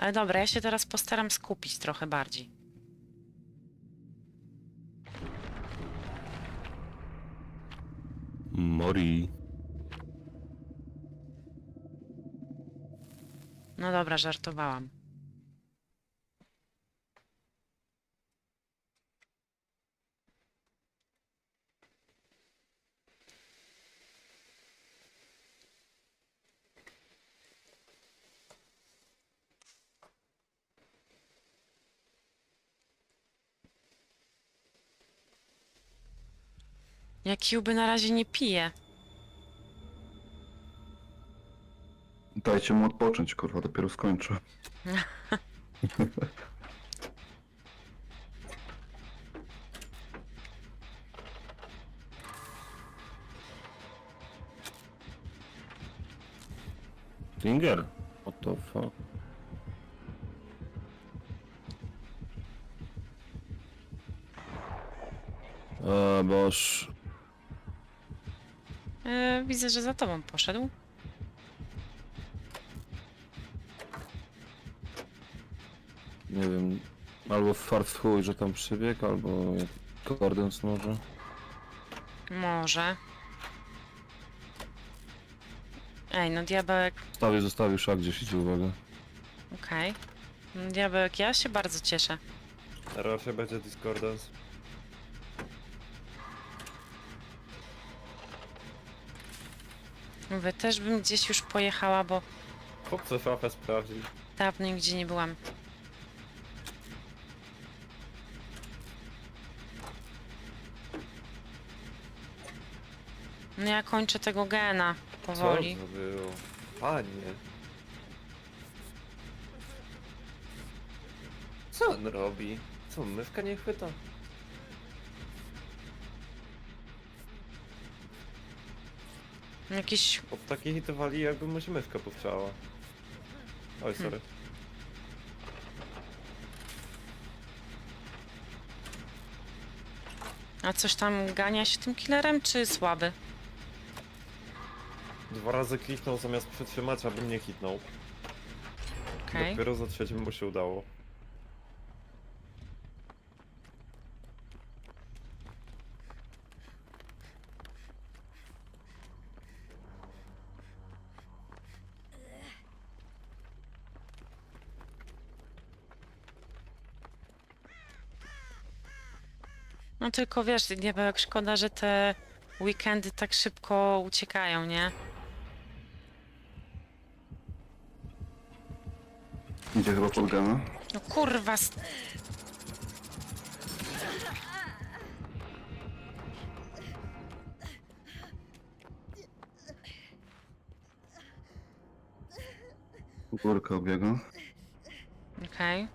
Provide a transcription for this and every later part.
Ale dobra, ja się teraz postaram skupić trochę bardziej. Mori. No dobra, żartowałam. Ja Cuby na razie nie piję. Dajcie mu odpocząć, kurwa, dopiero skończę. Finger. What the fuck? A, boż. E, widzę, że za tobą poszedł. Nie wiem. Albo fart w chuj, że tam przybiegł, albo Gordons może. Może. Ej, no diabełek, Zostawił, zostawił szak gdzieś idzie, uwaga. okej. No, Diabełek, ja się bardzo cieszę. Na razie będzie Discordance. Mówię, też bym gdzieś już pojechała, bo Chłopcy szafę sprawdził. dawno nigdzie nie byłam. No ja kończę tego gena powoli. Co to było? Panie. Co on robi? Co, myszka nie chwyta? Jakiś... Od takiej hitowali jakby mu się myszka powczała. Oj, sorry. A coś tam gania się tym killerem, czy słaby? Dwa razy kliknął zamiast przytrzymać, aby mnie hitnął. Okej. Dopiero za trzecim mu się udało. No tylko wiesz, diabełek, szkoda, że te weekendy tak szybko uciekają, nie? Idzie chyba pod gana. No kurwa, s- Górka obiega. okej.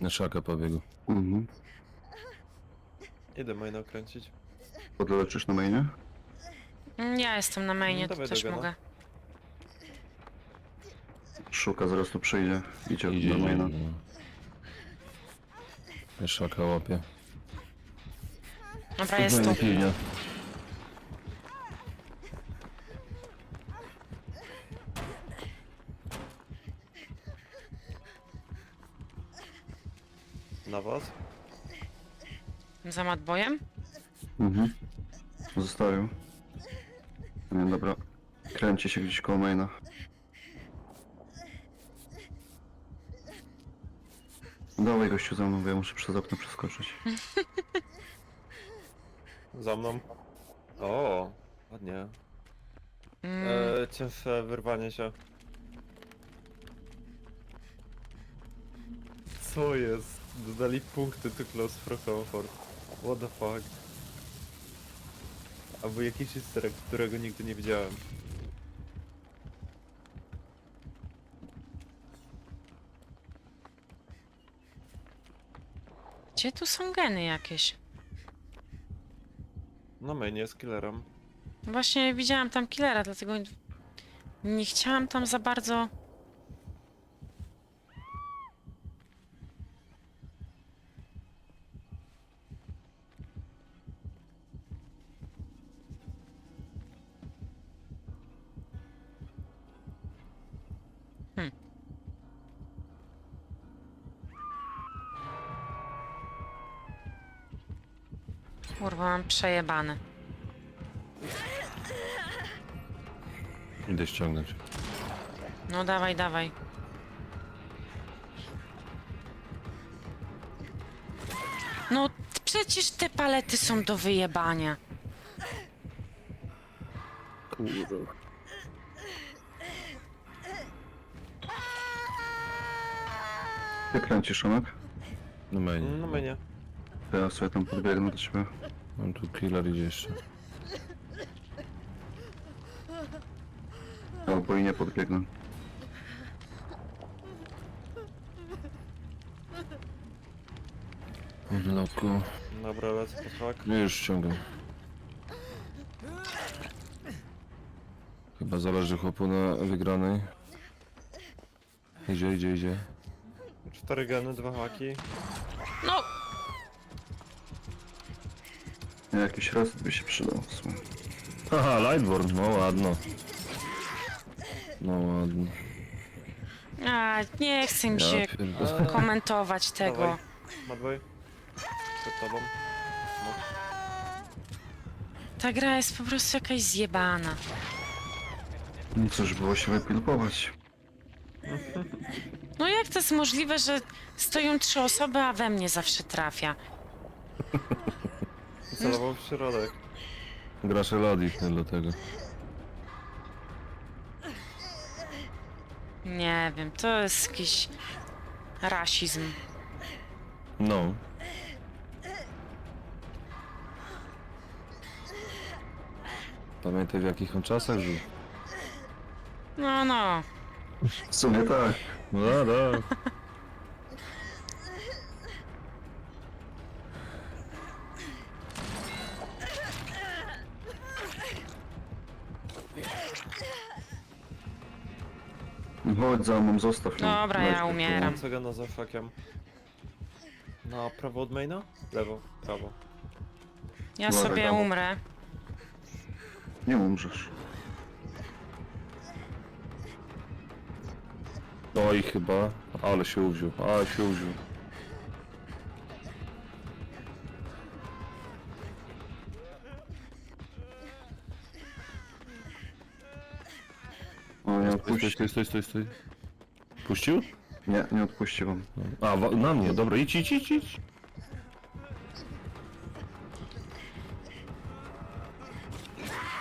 Na szakę pobiegł. Mhm. Idę maina kręcić. Podleczysz na mainie? Mm, Ja jestem na mainie, to dawaj też mogę. Szuka, zaraz tu przyjdzie. Idzie Idzie, do idzie. maina. no. Szaka łapie. Dobra, jest tu. Pilnie. Na was? Za matbojem? Mhm. Zostawił. Nie, dobra. Kręci się gdzieś koło maina. Dawaj gościu za mną, bo ja muszę przez okno przeskoczyć. Za mną. O, ładnie. Mm, E, cięższe wyrwanie się. Co jest? Dodali punkty to close for comfort. What the fuck? Albo jakiś easter egg, którego nigdy nie widziałem. Gdzie tu są geny jakieś? Na mainie z killerem. Właśnie widziałam tam killera, dlatego nie chciałam tam za bardzo... Przejebane. Idę ściągnąć. No dawaj, dawaj. No przecież te palety są do wyjebania. Kurwa. Ty kręcisz, Szomek? No mainie. No my nie. To ja sobie tam podbiegnę do ciebie. Mam tu killer idzie jeszcze. Albo i nie podbiegnę. W loku. Dobra, lecę po hak. Nie, już ściągam. Chyba zależy chłopu na wygranej. Idzie, idzie, idzie. Cztery geny, dwa haki. No, jakiś raz by się przydał w sumie. Haha, Lightborn, no ładno. No ładno. a, nie chcę mi się Ja pierdolę. komentować tego. Dawaj. Madway. Przed tobą. Ta gra jest po prostu jakaś zjebana. No cóż, było się wypilpować. No jak to jest możliwe, że stoją trzy osoby, a we mnie zawsze trafia? Celował w środek. Grasz Elodie, nie dlatego. Nie wiem, to jest jakiś rasizm. No. Pamiętaj w jakich on czasach żył. No, no. W sumie tak. No da, Chodź za mną, zostaw ją. Dobra, Weź ja umieram. Co gena za hakiem? Na prawo od maina? Lewo, prawo. Ja Dobra, sobie damo. umrę. Nie umrzesz. Oj chyba, ale się uwziął, ale się uwziął. O, nie Stój, odpuści. stój, stój, stój, stój. Puścił? Nie, nie odpuści wam. A, wa- na mnie, dobra, idź, idź, idź, idź.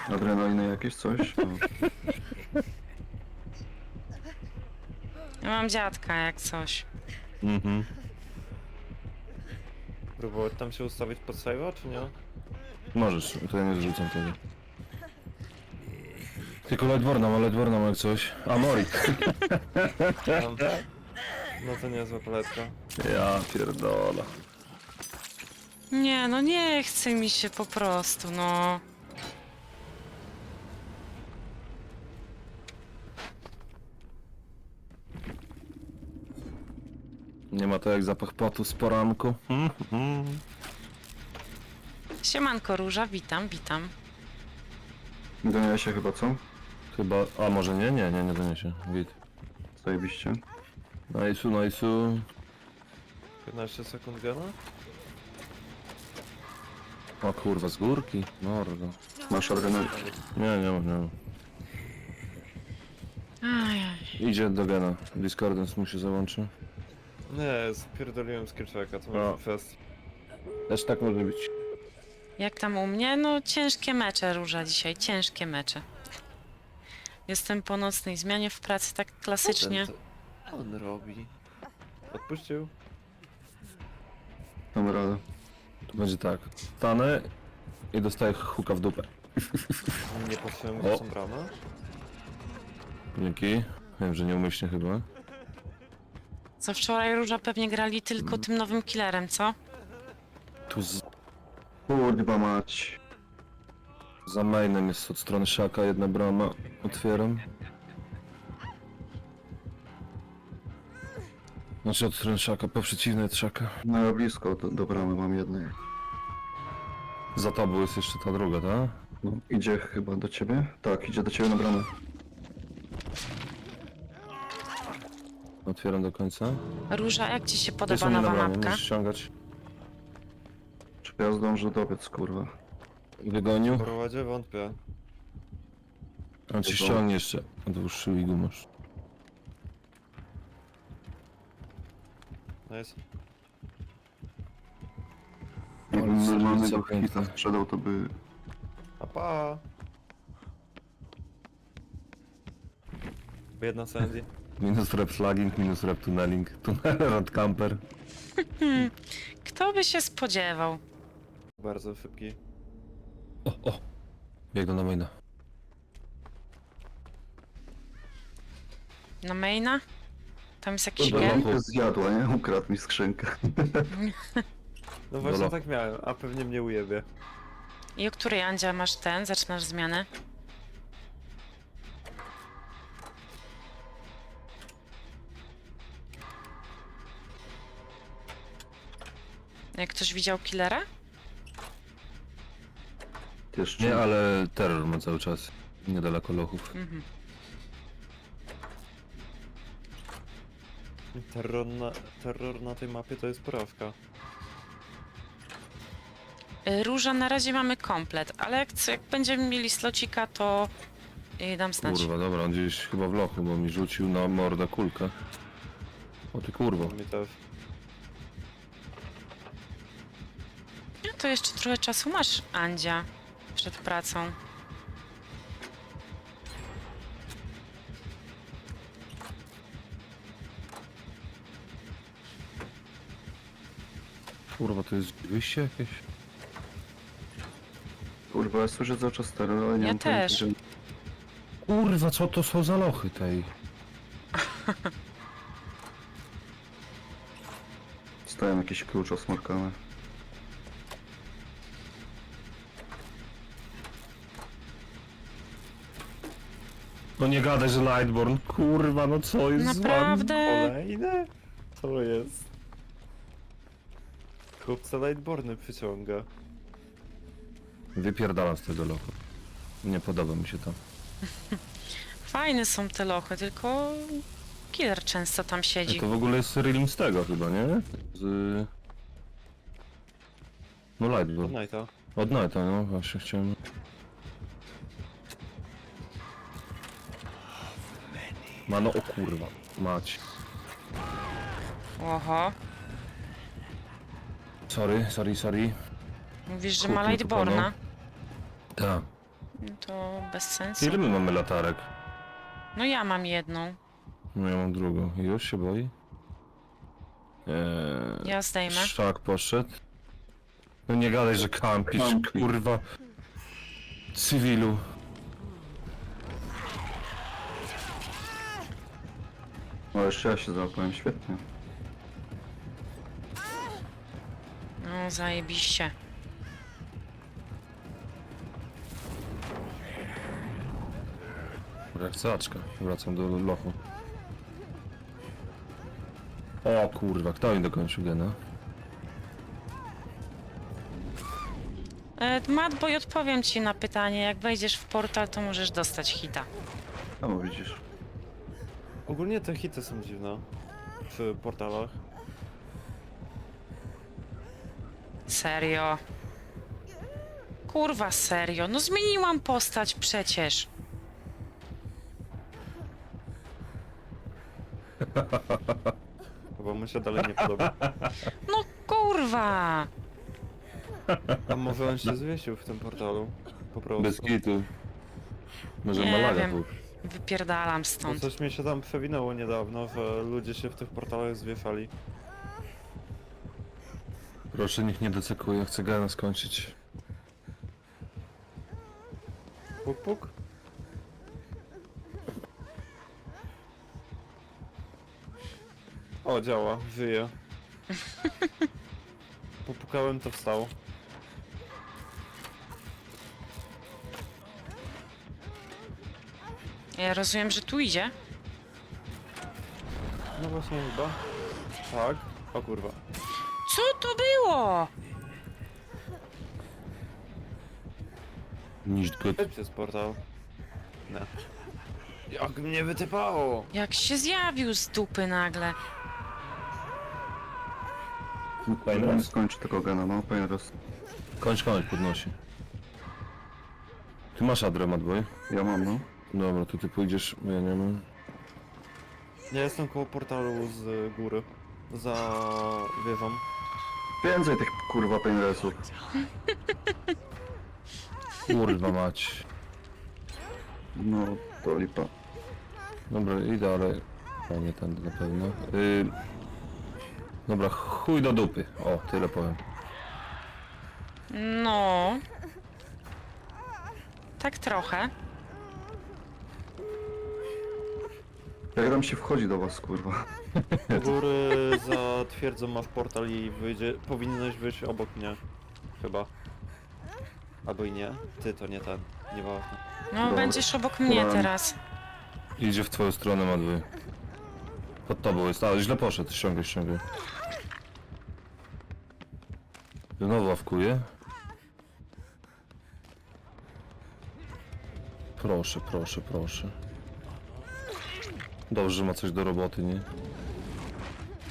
Adrenaliny jakieś, coś? No. Ja mam dziadka, jak coś. Mhm. Próbować tam się ustawić pod save'a, czy nie? Możesz, to ja nie zrzucam tego. Tylko Lightborna, ma Lightborna ma jak coś. A, Mori. Tam. No to niezła paletka. Ja pierdolę. Nie, no nie chce mi się po prostu, no. Nie ma to jak zapach potu z poranku. Mhm. Siemanko Róża, witam, witam. Gania się chyba, co? Chyba, a może nie? Nie, nie, nie doniesie. Git. Zajebiście. Najsu, najsu. 15 sekund gena? O kurwa, z górki. Mordo. Masz adrenalin. Nie, nie mam, nie mam. Ajaj. Idzie do gena. Discordance mu się załączy. Nie, spierdoliłem z Kirczaka, to No. może kwestia. Też tak może być. Jak tam u mnie? No ciężkie mecze Róża dzisiaj, ciężkie mecze. Jestem po nocnej zmianie w pracy tak klasycznie. Co on robi? Odpuścił? Radę. To będzie tak. Stanę i dostaję huka w dupę. Nie patrzyłem, O. gdzie są bramy. Dzięki. Wiem, że nieumyślnie chyba. Co wczoraj Róża pewnie grali Mm. tylko tym nowym killerem, co? Tu z, Kurwa mać. Za mainem jest od strony szaka jedna brama. Otwieram. Znaczy od strony szaka, po przeciwnej od szaka. No blisko do, do bramy mam jednej. Za tobą jest jeszcze ta druga, tak? No, idzie chyba do ciebie? Tak, idzie do ciebie na bramę. Otwieram do końca. Róża, jak ci się podoba są nie na nowa bramie, mapka? musisz ściągać. Ja zdążę dobiec, kurwa. Wygonił? Prowadzie wątpię. On ci ściągnie jeszcze. Od dłuższy i masz. Nice. Jakbym normalnego hita sprzedał, to by... A pa! Biedna Sandy. Minus rep slugging, minus rep tunneling. Tunneler od camper. Kto by się spodziewał? Bardzo szybki. O, o. Biegnę na maina. Na maina? Tam jest jakiś Dobra, gen? To zjadła, nie? Ukradł mi skrzynkę. No właśnie Dolo. tak miałem, a pewnie mnie ujebie. I o której Andzia masz ten? Zaczynasz zmianę? Jak ktoś widział killera? Jeszcze. Nie, ale terror ma cały czas. Niedaleko lochów. Mhm. Terror na, terror na tej mapie to jest porawka. Y, Róża na razie mamy komplet, ale jak, jak będziemy mieli slocika, to y, dam znać. Kurwa, dobra, on gdzieś chyba w lochu, bo mi rzucił na mordę kulkę. O ty kurwo. Mi też. No to jeszcze trochę czasu masz, Andzia, przed pracą. Kurwa, to jest wyjście jakieś? Kurwa, ja słyszę cały czas terror, ale nie Ja mam pojęcia, też. gdzie- Kurwa, co to są za lochy tej? Dostałem jakiś klucz osmarkany. No nie gadaj, że Lightborn. Kurwa, no co jest z wami? Naprawdę? Kolejne? Co jest? Chłopca lightborny przyciąga. Wypierdalam z tego lochu. Nie podoba mi się to. Fajne są te lochy, tylko killer często tam siedzi. To w ogóle jest Rylim z tego chyba, nie? Z... No Lightborn. Nighta. Od Nighta, no właśnie chciałem... Mano, o kurwa. Mać. Oho, Sorry, sorry, sorry. mówisz, że Kupił ma to Lightborna? Tak. No to bez sensu. Ile my mamy latarek? No ja mam jedną. No ja mam drugą. Już się boi? Eee, Ja zdejmę. Szak poszedł. No nie gadaj, że kampisz, Kampi. kurwa. Cywilu. O, jeszcze ja się załapałem, świetnie. No zajebiście. Reakcaczka. Wracam do lochu. O kurwa, kto mi dokończył gena? E, Matboy, odpowiem ci na pytanie. Jak wejdziesz w portal, to możesz dostać hita. A bo widzisz. Ogólnie te hity są dziwne. Przy portalach. Serio. Kurwa, serio. No zmieniłam postać przecież. Chyba mu się dalej nie podoba. No kurwa. A może on się zwiesił w tym portalu? Po prostu. Bez kitu. Może Nie Malaga wiem. był. Wypierdalam Bo stąd. coś mi się tam przewinęło niedawno, że ludzie się w tych portalach zwieszali. Proszę, niech nie decekuje, chcę gena skończyć. Puk puk. O, działa, żyje. Popukałem, to wstał. Ja rozumiem, że tu idzie. No właśnie chyba. Tak. O kurwa. Co to było? Typ jest portal. Nie. Jak mnie wytypało! Jak się zjawił z dupy nagle. Fajnie. skończy tego gena, no, Pairos. Kończ, kończ, podnosi. Ty masz adre, Madboy? Ja mam, no. Dobra, to ty pójdziesz, ja nie mam. Ja jestem koło portalu z góry. Za wieżą. Więcej tych kurwa painlessów. Kurwa mać. No, to lipa. Dobra, idę, ale... O, nie tędy na pewno. Y... Dobra, chuj do dupy. O, tyle powiem. No. Tak trochę. Jak tam się wchodzi do was, kurwa? Do góry za twierdzą masz portal i wyjdzie, powinieneś wyjść obok mnie. Chyba. Albo i nie. Ty to nie ten. Nieważne. No, Dobra. będziesz obok mnie Dobra. teraz. Idzie w twoją stronę, Madboy. Pod tobą jest, ale źle poszedł, ściągaj, ściągaj. Znowu awkuje. Proszę, proszę, proszę. Dobrze, że ma coś do roboty, nie?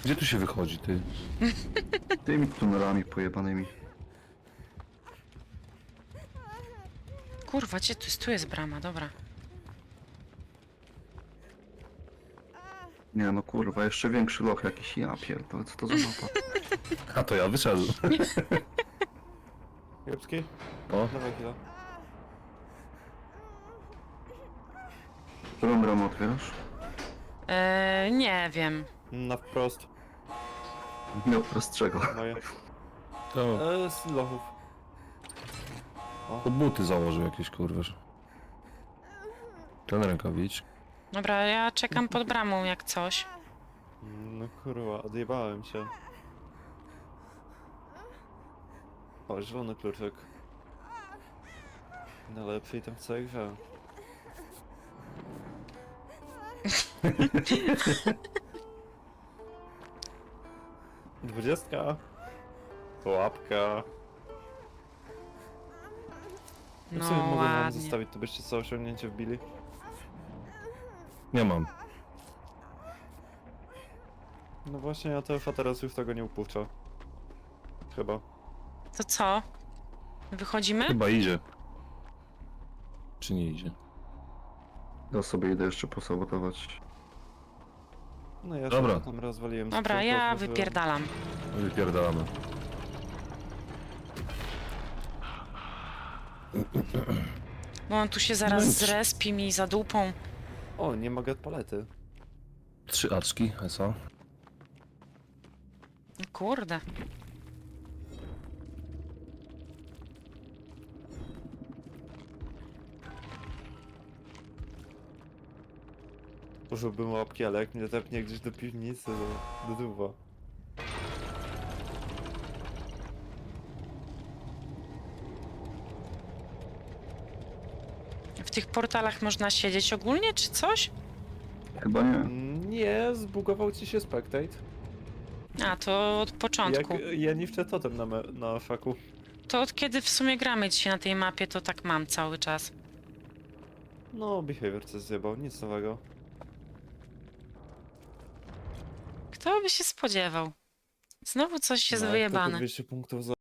Gdzie tu się wychodzi, ty? Tymi tunelami pojebanymi. Kurwa, gdzie tu jest? Tu jest brama, dobra. Nie no kurwa, jeszcze większy loch jakiś. Ja pierdolę, co to za mapa? A to ja wyszedłem. Jebski? O, Dawaj chwilę. Którą bramę otwierasz? Eee, nie wiem. Na wprost. Nie prostszego. Moje. to E, z lochów. pod buty założył jakieś, kurwiesz. Ten rękawiczki. Dobra, ja czekam pod bramą jak coś. No kurwa, odjebałem się. O, zielony kluczyk. Najlepszy item w całej grze. Dwudziestka. Łapka. No, co mogę wam ładnie. zostawić, to byście całe osiągnięcie wbili? Nie mam. No właśnie, a TFA teraz już tego nie upuszcza. Chyba. To co? Wychodzimy? Chyba idzie. Czy nie idzie? Ja sobie idę jeszcze posabotować. No ja Dobra. tam rozwaliłem. Dobra, skrzynkę, ja otworzyłem. wypierdalam. Wypierdalamy. Bo on tu się zaraz i- zrespi mi za dupą. O, nie mogę palety. Trzy aczki, ESA. Kurde. Użyłbym łapki, ale jak mnie tepnie gdzieś do piwnicy, to do duwa. W tych portalach można siedzieć ogólnie, czy coś? Chyba nie. Nie, zbugował ci się spectate. A, to od początku. Jak ja niszczę totem na, me- na faku. To od kiedy w sumie gramy dzisiaj na tej mapie, to tak mam cały czas. No, behavior coś zjebał, nic nowego. Kto by się spodziewał? Znowu coś jest No, wyjebane. Tylko 200 punktów za